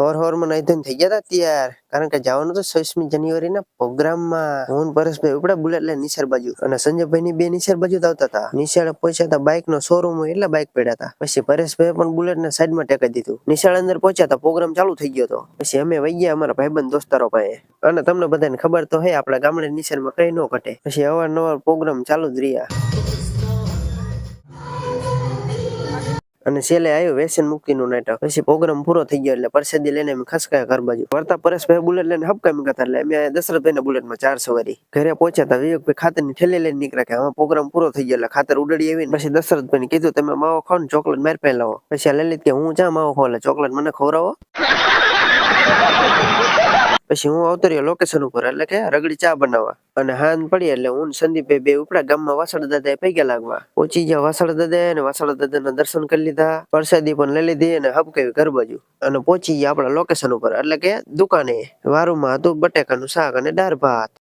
હોર હોરમાં નાઈ ધોઈને થઈ ગયા તા તૈયાર કારણ કે જવાનું તો છવ્વીસમી જાન્યુઆરી ના પ્રોગ્રામમાં. હું પરેશભાઈ ઉપડા બુલેટ લઈને નિશાળ બાજુ. અને સંજયભાઈ ની બે નિશાળ બાજુ આવતા હતા નિશાળે પહોંચ્યા હતા બાઇક નો શોરૂમ હોય એટલે બાઇક પડ્યા હતા પછી પરેશભાઈ પણ બુલેટ ને સાઈડમાં ટેકાઈ દીધું. નિશાળ અંદર પહોંચ્યા હતા પ્રોગ્રામ ચાલુ થઈ ગયો હતો પછી અમે વહી ગયા અમારા ભાઈબંધ દોસ્તારો પાસે. અને તમને બધાને ખબર તો હે, આપણા ગામડે નિશાળમાં કઈ ન ઘટે. પછી અવારનવાર પ્રોગ્રામ ચાલુ જ રહ્યા. અને છેલ્લે આવ્યું વ્યસન મુક્તિનું નાટક. પછી પ્રોગ્રામ પૂરો થઈ ગયો એટલે પરસેદી લઈને અમે ખસકાયા ઘર બાજુ. વળતા પરેશભાઈ બુલેટ લઈને હપકા મીકા એટલે અમે દશરથભાઈ બુલેટમાં ચાર સવારી. ઘરે પહોંચ્યા હતા. વિવેકભાઈ ખાતરની ઠેલી લઈને નીકળ્યા કે હવે પ્રોગ્રામ પૂરો થઈ ગયો એટલે ખાતર ઉડડી આવી પછી દશરથભાઈને કીધું, તમે માવો ખાવ ને ચોકલેટ મારી પહેલા પછી લલિત કે, હું ચા માવો ખાવ એટલે ચોકલેટ મને ખવડાવો. પછી હું અવતર્યો લોકેશન ઉપર, એટલે કે રગડી ચા બનાવવા. અને હાન પડી એટલે હું સંદીપે બે ઉપડા ગામમાં વાસણ દાદા પૈગા લાગવા. પહોંચી ગયા વાસણ દાદા અને વાસળ દાદાના દર્શન કરી લીધા. પ્રસાદી પણ લઈ લીધી અને હબકાવી ઘર બાજુ અને પહોંચી ગયા આપણા લોકેશન ઉપર, એટલે કે દુકાને. વારુમાં હતું બટેકાનું શાક અને દાળ ભાત.